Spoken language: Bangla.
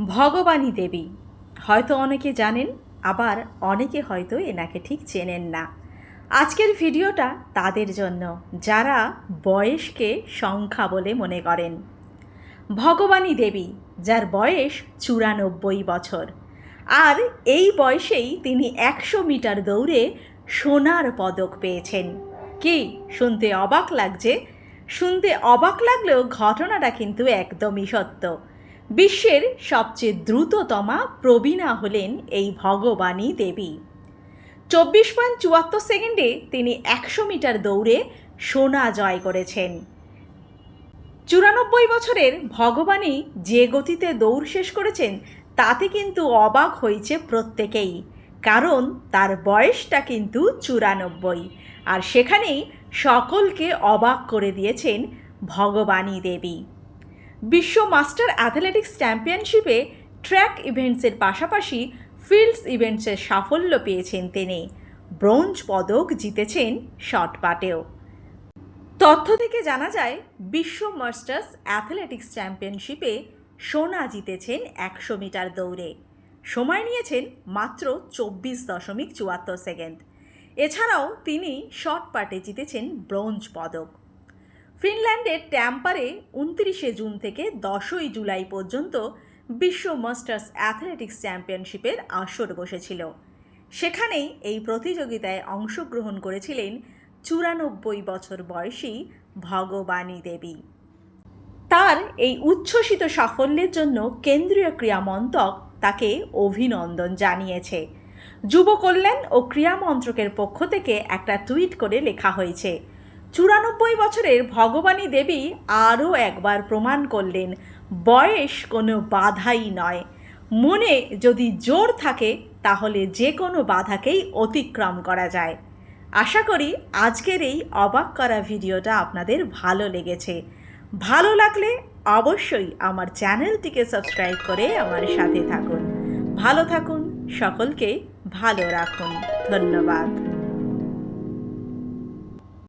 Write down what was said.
ভগবানী দেবী। হয়তো অনেকে জানেন, আবার অনেকে হয়তো এনাকে ঠিক চেনেন না। আজকের ভিডিওটা তাদের জন্য, যারা বয়সকে সংখ্যা বলে মনে করেন। ভগবানী দেবী, যার বয়স চুরানব্বই বছর। আর এই বয়সেই তিনি একশো মিটার দৌড়ে সোনার পদক পেয়েছেন। কি, শুনতে অবাক লাগছে? শুনতে অবাক লাগলেও ঘটনাটা কিন্তু একদমই সত্য। বিশ্বের সবচেয়ে দ্রুততমা প্রবীণা হলেন এই ভগবানী দেবী। চব্বিশ পয়েন্ট চুয়াত্তর সেকেন্ডে তিনি একশো মিটার দৌড়ে সোনা জয় করেছেন। চুরানব্বই বছরের ভগবানই যে গতিতে দৌড় শেষ করেছেন, তাতে কিন্তু অবাক হয়েছে প্রত্যেকেই, কারণ তার বয়সটা কিন্তু চুরানব্বই। আর সেখানেই সকলকে অবাক করে দিয়েছেন ভগবানী দেবী। বিশ্ব মাস্টার অ্যাথলেটিক্স চ্যাম্পিয়নশিপে ট্র্যাক ইভেন্টসের পাশাপাশি ফিল্ডস ইভেন্টসের সাফল্য পেয়েছেন তিনি। ব্রোঞ্জ পদক জিতেছেন শটপাটেও তথ্য থেকে জানা যায়, বিশ্ব মাস্টার্স অ্যাথলেটিক্স চ্যাম্পিয়নশিপে সোনা জিতেছেন একশো মিটার দৌড়ে। সময় নিয়েছেন মাত্র চব্বিশ দশমিক চুয়াত্তর সেকেন্ড। এছাড়াও তিনি শর্ট পাটে জিতেছেন ব্রোঞ্জ পদক। ফিনল্যান্ডের ট্যাম্পারে উনত্রিশে জুন থেকে দশই জুলাই পর্যন্ত বিশ্ব মাস্টার্স অ্যাথলেটিক্স চ্যাম্পিয়নশিপের আসর বসেছিল। সেখানেই এই প্রতিযোগিতায় অংশগ্রহণ করেছিলেন চুরানব্বই বছর বয়সী ভগবানী দেবী। তার এই উচ্ছ্বসিত সাফল্যের জন্য কেন্দ্রীয় ক্রীড়া মন্ত্রক তাকে অভিনন্দন জানিয়েছে। যুব কল্যাণ ও ক্রীড়া মন্ত্রকের পক্ষ থেকে একটা টুইট করে লেখা হয়েছে। চুরানব্বই বছরের ভগবানী দেবী আরও একবার প্রমাণ করলেন, বয়স কোনো বাধাই নয়। মনে যদি জোর থাকে, তাহলে যে কোনো বাধাকেই অতিক্রম করা যায়। আশা করি আজকের এই অবাক করা ভিডিওটা আপনাদের ভালো লেগেছে। ভালো লাগলে অবশ্যই আমার চ্যানেলটিকে সাবস্ক্রাইব করে আমার সাথে থাকুন। ভালো থাকুন, সকলকে ভালো রাখুন। ধন্যবাদ।